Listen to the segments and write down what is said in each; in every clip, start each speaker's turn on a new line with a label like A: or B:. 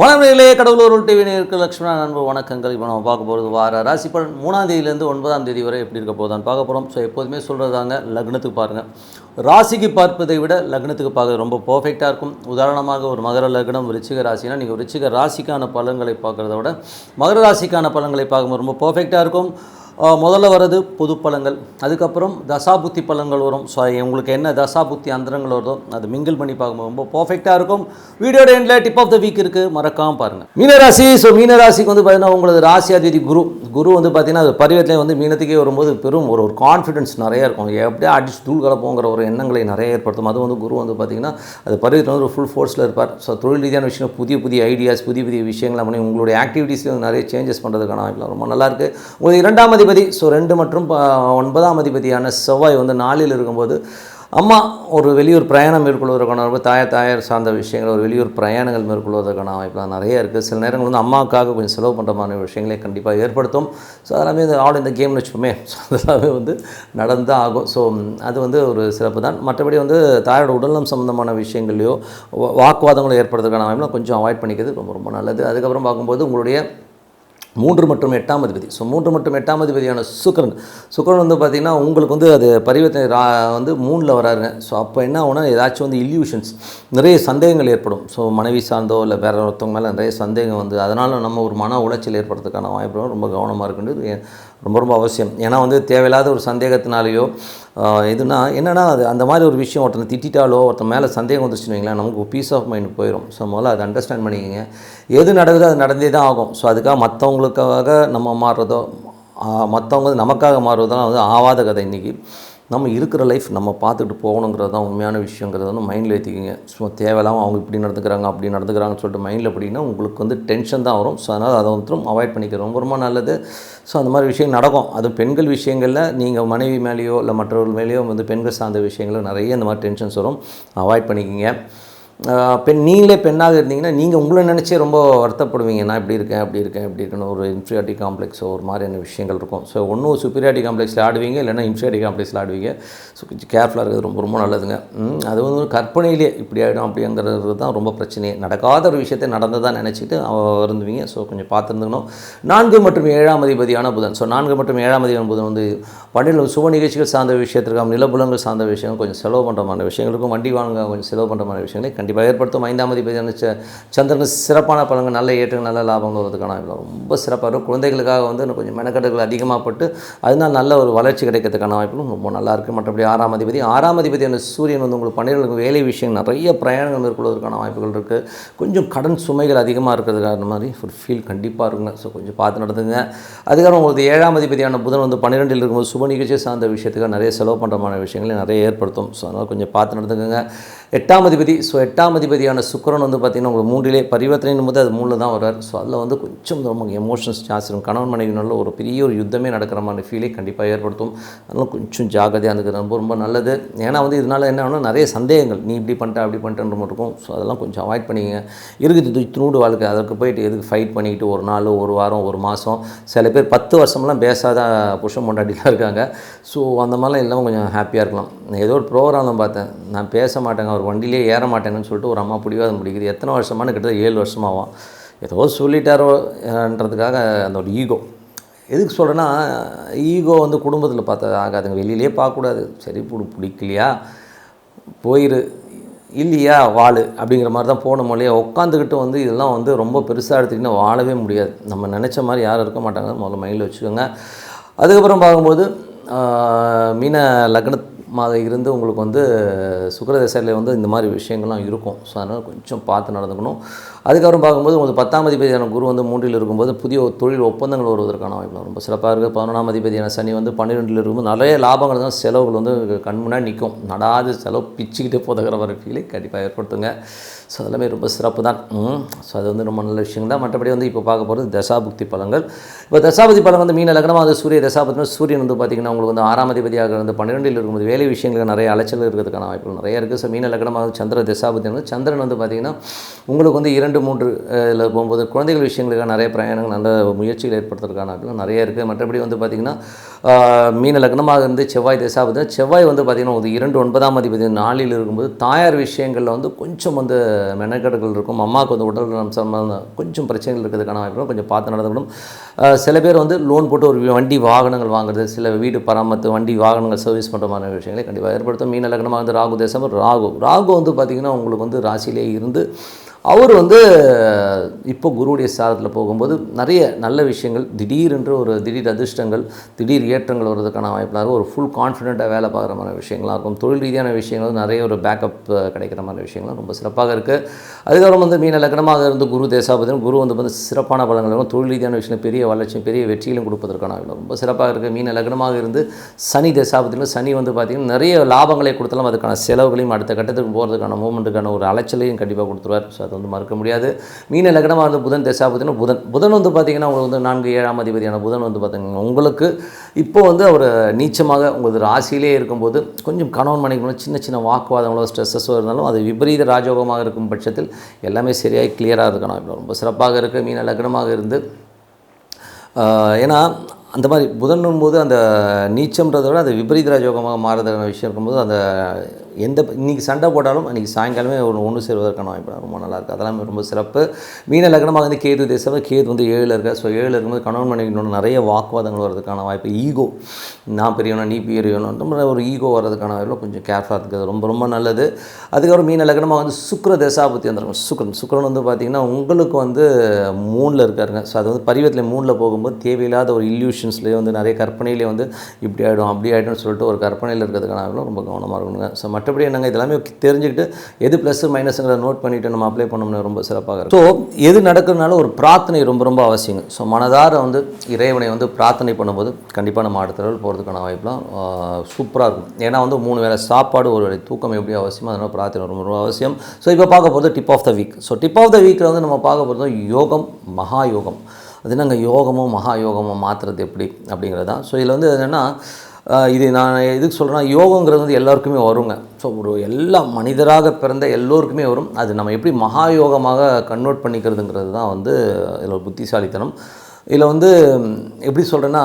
A: வளமையிலே கடவுளூர் TV நேருக்கு லக்ஷ்மணா நண்பு வணக்கங்கள். இப்போ நம்ம பார்க்க போகிறது வார ராசி பலன். மூணாம் தேதியிலேருந்து ஒன்பதாம் தேதி வரை எப்படி இருக்க போதான் பார்க்க போகிறோம் ஸோ எப்போதுமே சொல்கிறதாங்க லக்னத்துக்கு பாருங்கள் ராசிக்கு பார்ப்பதை விட லக்னத்துக்கு பார்க்க ரொம்ப பர்ஃபெக்டாக இருக்கும். உதாரணமாக ஒரு மகர லக்னம் ரிச்சிக ராசினா நீங்கள் ரிச்சிக ராசிக்கான பலன்களை பார்க்குறத விட மகர ராசிக்கான பலன்களை பார்க்கும்போது ரொம்ப பர்ஃபெக்டாக இருக்கும். முதல்ல வர்றது பொது பழங்கள். அதுக்கப்புறம் தசாபுத்தி பழங்கள் வரும். ஸோ உங்களுக்கு என்ன தசாபுத்தி அந்தரங்கள் வருதோ அது மிங்கிள் பண்ணி பார்க்கும்போது ரொம்ப பர்ஃபெக்டாக இருக்கும். வீடியோட எண்டில் டிப் ஆஃப் த வீக் இருக்குது மறக்காமல் பாருங்கள் மீனராசி ஸோ மீனராசிக்கு வந்து பார்த்தீங்கன்னா உங்களது ராசி அதிபதி குரு. குரு வந்து பார்த்தீங்கன்னா அது பரிவர்த்தனை வந்து மீனத்துக்கே வரும்போது பெரும் ஒரு ஒரு கான்ஃபிடன்ஸ் நிறைய இருக்கும். எப்படியே அடிச்சு தூள் கலப்போங்கிற ஒரு எண்ணங்களை நிறைய ஏற்படுத்தும். அது வந்து குரு வந்து பார்த்தீங்கன்னா அது பருவத்தில் வந்து ஒரு ஃபுல் ஃபோர்ஸில் இருப்பார். ஸோ தொழில் ரீதியான விஷயம் புதிய புதிய ஐடியாஸ் புதிய புதிய விஷயங்களை பண்ணி உங்களுடைய ஆக்டிவிட்டீஸில் நிறைய சேஞ்சஸ் பண்ணுறதுக்கான ரொம்ப நல்லாயிருக்கு உங்களுக்கு இரண்டாம் அதிபதி ஸோ ரெண்டு மற்றும் ப- ஒன்பதாம் அதிபதியான செவ்வாய் வந்து நாளில் இருக்கும்போது அம்மா ஒரு வெளியூர் பிரயாணம் மேற்கொள்வதற்கான வாய்ப்பு தாயார் தாயார் சார்ந்த விஷயங்கள் ஒரு வெளியூர் பிரயாணங்கள் மேற்கொள்வதற்கான வாய்ப்புலாம் நிறைய இருக்குது சில நேரங்கள் வந்து அம்மாவுக்காக கொஞ்சம் செலவு பண்ணுற மாதிரி விஷயங்களே கண்டிப்பாக ஏற்படுத்தும். ஸோ அதெல்லாமே இந்த ஆல் இந்த கேம்னு வச்சுப்போமே ஸோ அதெல்லாமே வந்து நடந்து ஆகும். ஸோ அது வந்து ஒரு சிறப்பு தான். மற்றபடி வந்து தாயோட உடல்நலம் சம்மந்தமான விஷயங்கள்லையோ வா- வாக்குவாதங்களோ ஏற்படுறதுக்கான வாய்ப்புலாம் கொஞ்சம் அவாய்ட் பண்ணிக்கிறது ரொம்ப ரொம்ப நல்லது. அதுக்கப்புறம் பார்க்கும்போது உங்களுடைய மூன்று மற்றும் எட்டாம் அதிபதி. ஸோ மூன்று மற்றும் எட்டாம் அதிபதியான சுக்கிரன். சுக்கரன் வந்து பார்த்திங்கன்னா உங்களுக்கு வந்து அது பரிவர்த்தனை ரா வந்து மூணில் வராருங்க. ஸோ அப்போ என்ன ஆகுனா ஏதாச்சும் வந்து இல்யூஷன்ஸ் நிறைய சந்தேகங்கள் ஏற்படும். ஸோ மனைவி சார்ந்தோ இல்லை வேற ஒருத்தவங்க மேலே நிறைய சந்தேகம் வந்து அதனால் நம்ம ஒரு மன உளைச்சல் ஏற்படுறதுக்கான வாய்ப்பு ரொம்ப கவனமாக இருக்குன்றது. ரொம்ப ரொம்ப அவசியம். ஏன்னா வந்து தேவையில்லாத ஒரு சந்தேகத்தினாலேயோ ஆஹ், எதுனா என்னென்னா அது அந்த மாதிரி ஒரு விஷயம் ஒருத்தனை திட்டாலோ ஒருத்தன் மேலே சந்தேகம் வந்துச்சுன்னு வைங்களேன் நமக்கு பீஸ் ஆஃப் மைண்ட் போயிடும் ஸோ முதல்ல அதை அண்டர்ஸ்டாண்ட் பண்ணிக்கோங்க. எது நடக்குதோ அது நடந்தே தான் ஆகும். ஸோ அதுக்காக மற்றவங்களுக்காக நம்ம மாறுறதோ மற்றவங்க நமக்காக மாறுறதெல்லாம் வந்து ஆவாத கதை இன்றைக்கி நம்ம இருக்கிற லைஃப் நம்ம பார்த்துட்டு போகணுங்கிறது தான் உண்மையான விஷயங்கிறத வந்து மைண்டில் ஏற்றிக்கிங்க ஸோ தேவையில்லாமல் அவங்க இப்படி நடந்துக்கிறாங்க அப்படி நடந்துக்கிறாங்கன்னு சொல்லிட்டு மைண்டில் அப்படின்னா உங்களுக்கு வந்து டென்ஷன் தான் வரும். ஸோ அதனால் அதை வந்து அவாய்ட் பண்ணிக்கிறது ரொம்ப ரொம்ப நல்லது. ஸோ அந்த மாதிரி விஷயம் நடக்கும். அது பெண்கள் விஷயங்களில் நீங்கள் மனைவி மேலேயோ இல்லை மற்றவர்கள் மேலேயோ வந்து பெண்கள் சார்ந்த விஷயங்களில் நிறைய இந்த மாதிரி டென்ஷன்ஸ் வரும். அவாய்ட் பண்ணிக்கிங்க. பெண் நீங்களே பெண்ணாக இருந்தீங்கன்னா நீங்கள் உங்களை நினச்சே ரொம்ப வருத்தப்படுவீங்க. நான் இப்படி இருக்கேன் அப்படி இருக்கேன் இப்படி இருக்கணும் ஒரு இன்ஃபீரியாரிட்டி காம்ப்ளெக்ஸோ ஒரு மாதிரியான விஷயங்கள் இருக்கும். ஸோ ஒன்றும் சுப்பீரியாரிட்டி காம்ப்ளெக்ஸில் ஆடுவீங்க இல்லைன்னா இன்ஃபீரியாரிட்டி காம்ப்ளெக்ஸில் ஆடுவீங்க. ஸோ கொஞ்சம் கேர்ஃபுல்லாக இருக்கிறது ரொம்ப ரொம்ப நல்லதுங்க. அது வந்து கற்பனையிலே இப்படி ஆகிடும் அப்படிங்கிறது தான் ரொம்ப பிரச்சனையே. நடக்காத ஒரு விஷயத்தை நடந்ததாக நினச்சிட்டு வருந்துவீங்க ஸோ கொஞ்சம் பார்த்துருந்துக்கணும். நான்கு மற்றும் ஏழாம் அதிபதியான புதன். ஸோ நான்கு மற்றும் ஏழாம் அதிபதியான புதன் வந்து பண்டிகை சுப நிகழ்ச்சிகள் சார்ந்த விஷயத்திற்கும் நிலப்புலங்கள் சார்ந்த விஷயம் கொஞ்சம் செலவு பண்ணுற மாதிரி விஷயங்களுக்கும் வண்டி வாங்க கொஞ்சம் செலவு பண்ணுற மாதிரி விஷயங்களே கண்டிப்பாக ஏற்படுத்தும். ஐந்தாம் அதிபதியான சந்திரன் சிறப்பான பலன்கள் நல்ல ஏற்றங்கள் நல்ல லாபங்கள் வருவதற்கான ரொம்ப சிறப்பாக இருக்கும். குழந்தைகளுக்காக வந்து இன்னும் கொஞ்சம் மெனக்கட்டுகள் அதிகமாக பட்டு அதனால் நல்ல ஒரு வளர்ச்சி கிடைக்கிறதுக்கான வாய்ப்புகளும் ரொம்ப நல்லா இருக்குது மற்றபடி ஆறாம் அதிபதி ஆறாம் அதிபதியான சூரியன் வந்து உங்களுக்கு பன்னிரெண்டு வேலை விஷயம் நிறைய பிரயாணங்கள் மேற்கொள்வதற்கான வாய்ப்புகள் இருக்குது கொஞ்சம் கடன் சுமைகள் அதிகமாக இருக்கிறதுக்கான மாதிரி ஒரு ஃபீல் கண்டிப்பாக இருக்குங்க. ஸோ கொஞ்சம் பார்த்து நடத்துங்க அதுக்கப்புறம் உங்களுக்கு ஏழாம் அதிபதியான புதன் வந்து பன்னிரெண்டில் இருக்கும்போது சுப நிகழ்ச்சி சார்ந்த விஷயத்துக்காக நிறைய செலவு பண்ணுறமான விஷயங்களை நிறைய ஏற்படுத்தும். ஸோ அதனால் கொஞ்சம் பார்த்து நடந்துக்கோங்க. எட்டாம் அதிபதி ஸோ எட்டாம் அதிபதியான சுக்கிரன் வந்து பார்த்திங்கன்னா உங்களுக்கு மூன்றிலே பரிவர்த்தனைன் போது அது மூணில் தான் வர்றார். ஸோ அதில் வந்து கொஞ்சம் ரொம்ப எமோஷன்ஸ் ஜாஸ்தி இருக்கும். கணவன் மனைவினால ஒரு பெரிய ஒரு யுத்தமே நடக்கிற மாதிரி ஃபீலை கண்டிப்பாக ஏற்படுத்தும். அதனால் கொஞ்சம் ஜாகிரதையாக இருந்துக்கிறது ரொம்ப ரொம்ப நல்லது. ஏன்னா வந்து இதனால் என்ன ஆகும்னா நிறைய சந்தேகங்கள் நீ இப்படி பண்ணிட்ட அப்படி பண்ணிட்டேன்ற மட்டும் இருக்கும். ஸோ அதெல்லாம் கொஞ்சம் அவாய்ட் பண்ணிக்கங்க. இருக்குது இத்தினூடு வாழ்க்கை. அதற்கு போயிட்டு எதுக்கு ஃபைட் பண்ணிக்கிட்டு ஒரு நாள் ஒரு வாரம் ஒரு மாதம் சில பேர் பத்து வருஷம்லாம் பேசாத புருஷன் கொண்டாடிலாம் இருக்காங்க. ஸோ அந்த மாதிரிலாம் இல்லாமல் கொஞ்சம் ஹாப்பியாக இருக்கலாம். நான் ஏதோ ஒரு ப்ரோக்ராமில் பார்த்தேன். நான் பேச மாட்டேங்க. அவர் வண்டியிலே ஏற மாட்டேங்கன்னு சொல்லிட்டு ஒரு அம்மா பிடிவாதம் பிடிக்குது. எத்தனை வருஷமானு கிட்டத்தட்ட ஏழு வருஷமாகும் ஏதோ சொல்லிட்டாரோன்றதுக்காக அந்த ஒரு ஈகோ. எதுக்கு சொல்கிறேன்னா ஈகோ வந்து குடும்பத்தில் பார்த்தா ஆகாதுங்க. வெளியிலே பார்க்கக்கூடாது. சரி பிடி பிடிக்கலையா? போயிரு. இல்லையா? வாழு. அப்படிங்கிற மாதிரி தான் போன இல்லையா உட்காந்துக்கிட்டு வந்து இதெல்லாம் வந்து ரொம்ப பெருசாக எடுத்துக்கிட்டு வாழவே முடியாது. நம்ம நினச்ச மாதிரி யாரும் இருக்க மாட்டாங்க. முதல்ல மைண்டில் வச்சுக்கோங்க. அதுக்கப்புறம் பார்க்கும்போது மீன மீன அதை இருந்து உங்களுக்கு வந்து சுக்கரதசையில் வந்து இந்த மாதிரி விஷயங்கள்லாம் இருக்கும். ஸோ அதனால் கொஞ்சம் பார்த்து நடந்துக்கணும். அதுக்கப்புறம் பார்க்கும்போது உங்களுக்கு பத்தாம் அதிபதியான குரு வந்து மூன்றில் இருக்கும்போது புதிய தொழில் ஒப்பந்தங்கள் வருவதற்கான வாய்ப்பு ரொம்ப சிறப்பாக இருக்குது. பதினொன்றாம் அதிபதியான சனி வந்து பன்னிரெண்டில் இருக்கும்போது நிறைய லாபங்கள் தான் செலவுகள் வந்து கண் முன்னாடி நிற்கும். நடாது செலவு பிச்சுக்கிட்டே போதகிற வர ஃபீலை கண்டிப்பாக ஏற்படுத்துங்க. ஸோ அதெல்லாமே ரொம்ப சிறப்பு தான். ஸோ அது வந்து ரொம்ப நல்ல விஷயம் தான். மற்றபடி வந்து இப்போ பார்க்க போகிறது தசாபுக்தி பலங்கள் இப்போ தசாபதி பழம் வந்து மீன லக்னமாக அது சூரிய தசாபதி சூரியன் வந்து பார்த்திங்கன்னா உங்களுக்கு வந்து ஆறாம் அதிபதியாக இருந்து பன்னிரெண்டில் இருக்கும்போது வேலை வேலை விஷயங்களுக்கு நிறைய அலைச்சல் இருக்கிறதுக்கான வாய்ப்புகள் நிறைய இருக்குது. ஸோ மீன லக்னமாக சந்திர தசாபதி வந்து சந்திரன் வந்து பார்த்திங்கன்னா உங்களுக்கு வந்து இரண்டு மூன்று இதில் போகும்போது குழந்தைகள் விஷயங்களுக்காக நிறைய பிரயாணங்கள் நல்ல முயற்சிகள் ஏற்படுத்துறதுக்கான நிறைய இருக்குது மற்றபடி வந்து பார்த்திங்கன்னா மீன லக்னமாக இருந்து செவ்வாய் திசாபதி செவ்வாய் வந்து பார்த்திங்கன்னா ஒரு இரண்டு ஒன்பதாம் அதிபதி நாளில் இருக்கும்போது தாயார் விஷயங்களில் வந்து கொஞ்சம் வந்து மெனக்கெடுகள் இருக்கும். அம்மாவுக்கு வந்து உடல் நலம் சம்பந்தம் கொஞ்சம் பிரச்சனைகள் இருக்கிறதுக்கான வாய்ப்பு கொஞ்சம் பார்த்து நடந்துக்கணும். சில பேர் வந்து லோன் போட்டு ஒரு வண்டி வாகனங்கள் வாங்குறது சில வீடு பராமத்து வண்டி வாகனங்கள் சர்வீஸ் பண்ணுற மாதிரி விஷயங்களை கண்டிப்பாக ஏற்படுத்தும். மீன லக்னமாக வந்து ராகு தேசம் ராகு. ராகு வந்து பார்த்திங்கன்னா உங்களுக்கு வந்து ராசியிலே இருந்து அவர் வந்து இப்போ குருவுடைய சாதத்தில் போகும்போது நிறைய நல்ல விஷயங்கள் திடீரென்று ஒரு திடீர் அதிர்ஷ்டங்கள் திடீர் ஏற்றங்கள் வர்றதுக்கான வாய்ப்பாக இருக்கும். ஒரு ஃபுல் கான்ஃபிடென்ட்டாக வேலை பார்க்குற மாதிரி விஷயங்களாக இருக்கும். தொழில் ரீதியான விஷயங்கள் நிறைய ஒரு பேக்கப் கிடைக்கிற மாதிரி விஷயங்கள்லாம் ரொம்ப சிறப்பாக இருக்குது அதுக்கப்புறம் வந்து மீன லக்னமாக இருந்து குரு தேசாபதியும் குரு வந்து வந்து சிறப்பான பலங்களும் தொழில் ரீதியான விஷயம் பெரிய வளர்ச்சியும் பெரிய வெற்றியிலும் கொடுப்பதற்கான ரொம்ப சிறப்பாக இருக்குது மீன லக்னமாக இருந்து சனி தேசாபதியிலும் சனி வந்து பார்த்திங்கன்னா நிறைய லாபங்களை கொடுத்தாலும் அதுக்கான செலவுகளையும் அடுத்த கட்டத்துக்கு போகிறதுக்கான மூமெண்ட்டுக்கான ஒரு அலைச்சலையும் கண்டிப்பாக கொடுத்துருவார். ஸோ அது வந்து மறுக்க முடியாது. மீன லக்னமாக இருந்து புதன் தசாபதினா புதன் புதன். வந்து பார்த்திங்கன்னா உங்களுக்கு வந்து நான்கு ஏழாம் அதிபதியான புதன் வந்து பார்த்திங்கன்னா உங்களுக்கு இப்போ வந்து அவர் நீச்சமாக உங்களது ராசியிலே இருக்கும்போது கொஞ்சம் கணவன் மனைவிகளும் சின்ன சின்ன வாக்குவாதங்களோ ஸ்ட்ரெஸ்ஸஸோ இருந்தாலும் அது விபரீத ராஜோகமாக இருக்கும் பட்சத்தில் எல்லாமே சரியாகி கிளியராக இருக்கணும். ரொம்ப சிறப்பாக இருக்குது மீன லக்னமாக இருந்து ஏன்னா அந்த மாதிரி புதன் போது அந்த நீச்சம்ன்றதை விட அது விபரீத ராஜயோகமாக மாறுறதுக்கான விஷயம் இருக்கும்போது அந்த எந்த இன்றைக்கி சண்டை போட்டாலும் அன்றைக்கி சாயங்காலமே ஒரு ஒன்று சேருவதற்கான வாய்ப்பு ரொம்ப நல்லாயிருக்கு அதெல்லாம் ரொம்ப சிறப்பு. மீன லக்னமாக வந்து கேது தேசம் கேது வந்து ஏழில் இருக்க. ஸோ ஏழில் இருக்கும்போது கணவன் மனைவினோட நிறைய வாக்குவாதங்கள் வர்றதுக்கான வாய்ப்பு. ஈகோ நான் பெரியவனா நீ பெரியவனா ஒரு ஈகோ வர்றதுக்கான வாய்ப்பு கொஞ்சம் கேர்ஃபுல்லாக இருக்குது ரொம்ப ரொம்ப நல்லது. அதுக்கப்புறம் மீன லக்னமாக வந்து சுக்கர தேசாபத்தி வந்துடும் சுக்ரன் சுக்ரன் வந்து பார்த்திங்கன்னா உங்களுக்கு வந்து மூணில் இருக்காருங்க. ஸோ அது வந்து பரிவத்தில் மூணில் போகும்போது தேவையில்லாத ஒரு விஷன்ஸ்லேயே வந்து நிறைய கற்பனையிலே வந்து இப்படி ஆகிடும் அப்படி ஆகிடும்னு சொல்லிட்டு ஒரு கற்பனையில் இருக்கிறதுக்கான வாய்ப்புலாம் ரொம்ப கவனமாக இருக்கணுங்க. ஸோ மற்றபடி என்னங்க இதெல்லாமே தெரிஞ்சுக்கிட்டு எது ப்ளஸ் மைனஸுங்கிறத நோட் பண்ணிவிட்டு நம்ம அப்ளை பண்ணோம்னா ரொம்ப சிறப்பாக இருக்கும். ஸோ எது நடக்கிறதுனால ஒரு பிரார்த்தனை ரொம்ப ரொம்ப அவசியங்க. ஸோ மனதார வந்து இறைவனை வந்து பிரார்த்தனை பண்ணும்போது கண்டிப்பாக நம்ம அடுத்த லெவல் போகிறதுக்கான வாய்ப்புலாம் சூப்பராக இருக்கும். ஏன்னா வந்து மூணு வேளை சாப்பாடு ஒரு வேலை தூக்கம் எப்படி அவசியமோ அதனால் பிரார்த்தனை ரொம்ப ரொம்ப அவசியம். ஸோ இப்போ பார்க்க போகிறது tip of the week so tip of the வீக்கில் வந்து நம்ம பார்க்க போகிறது யோகம் மகா யோகம் அது நாங்கள் யோகமோ மகா யோகமோ மாற்றுறது எப்படி அப்படிங்கிறது தான் ஸோ இதில் வந்து என்னென்னா இது நான் எதுக்கு சொல்கிறேன்னா யோகங்கிறது வந்து எல்லாருக்குமே வருங்க. ஸோ ஒரு எல்லா மனிதராக பிறந்த எல்லோருக்குமே வரும். அது நம்ம எப்படி மகா யோகமாக கன்வெர்ட் பண்ணிக்கிறதுங்கிறது தான் வந்து இதில் ஒரு புத்திசாலித்தனம். இதில் வந்து எப்படி சொல்கிறேன்னா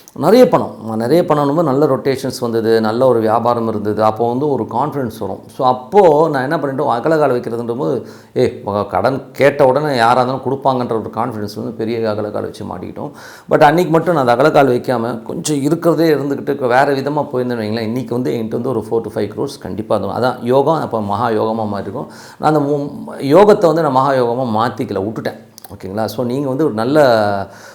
A: நிறைய பணம். நிறைய பணம் நல்ல ரொட்டேஷன்ஸ் வந்தது நல்ல ஒரு வியாபாரம் இருந்தது. அப்போ வந்து ஒரு கான்ஃபிடன்ஸ் வரும். ஸோ அப்போது நான் என்ன பண்ணிட்டோம் அகலகால வைக்கிறதுன்றபோது ஏ கடன் கேட்ட உடனே யாராக இருந்தாலும் கொடுப்பாங்கன்ற ஒரு கான்ஃபிடன்ஸ் வந்து பெரிய அகலக்கால் வச்சு மாட்டிக்கிட்டோம். பட் அன்றைக்கி மட்டும் நான் அந்த அகலக்கால் வைக்காமல் கொஞ்சம் இருக்கிறதே இருந்துக்கிட்டு வேறு விதமாக போயிருந்தேன் வைங்களேன். இன்றைக்கி வந்து என்கிட்ட வந்து ஒரு ஃபோர் டு ஃபைவ் க்ரோர்ஸ் கண்டிப்பாக இருக்கும் அதான் யோகா அப்போ மகா யோகமாக மாறிருக்கும். நான் அந்த யோகத்தை வந்து நான் மகா யோகமாக மாற்றிக்கல விட்டுட்டேன். ஓகேங்களா? ஸோ நீங்கள் வந்து ஒரு நல்ல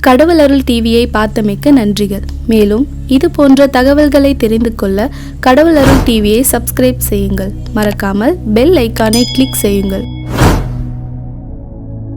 B: கடவுள் அருள் டிவியை பார்த்தமைக்க நன்றிகள். மேலும் இது போன்ற தகவல்களை தெரிந்து கொள்ள கடவுள் அருள் டிவியை சப்ஸ்கிரைப் செய்யுங்கள். மறக்காமல் பெல் ஐக்கானை கிளிக் செய்யுங்கள்.